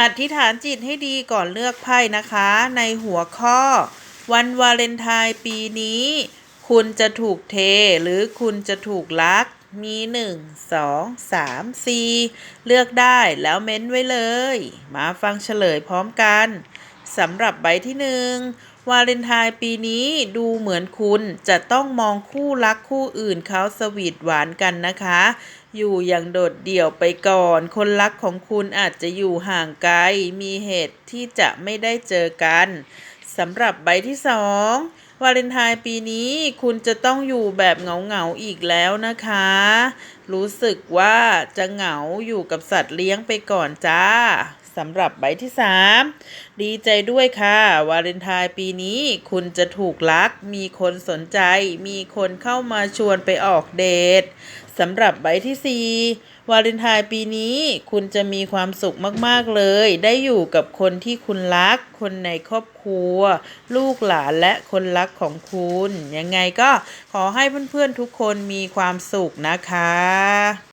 อธิษฐานจิตให้ดีก่อนเลือกไพ่นะคะ ในหัวข้อ วันวาเลนไทน์ปีนี้ คุณจะถูกเทหรือคุณจะถูกลัก มีหนึ่งสองสามสี่เลือกได้แล้วเม้นไว้เลย มาฟังเฉลยพร้อมกัน สำหรับใบที่หนึ่งวาเลนไทน์ปีนี้ดูเหมือนคุณจะต้องมองคู่รักคู่อื่นเขาสวีทหวานกันนะคะ อยู่อย่างโดดเดี่ยวไปก่อน คนรักของคุณอาจจะอยู่ห่างไกล มีเหตุที่จะไม่ได้เจอกันสำหรับใบที่สอง วาเลนไทน์ปีนี้คุณจะต้องอยู่แบบเหงาๆอีกแล้วนะคะ รู้สึกว่าจะเหงาอยู่กับสัตว์เลี้ยงไปก่อนจ้าสำหรับใบที่สามดีใจด้วยค่ะ วาเลนไทน์ปีนี้คุณจะถูกรัก มีคนสนใจ มีคนเข้ามาชวนไปออกเดท สำหรับใบที่สี่วาเลนไทน์ปีนี้คุณจะมีความสุขมาก ๆ เลย ได้อยู่กับคนที่คุณรัก คนในครอบครัว ลูกหลานและคนรักของคุณ ยังไงก็ขอให้เพื่อน ๆ ทุกคนมีความสุขนะคะ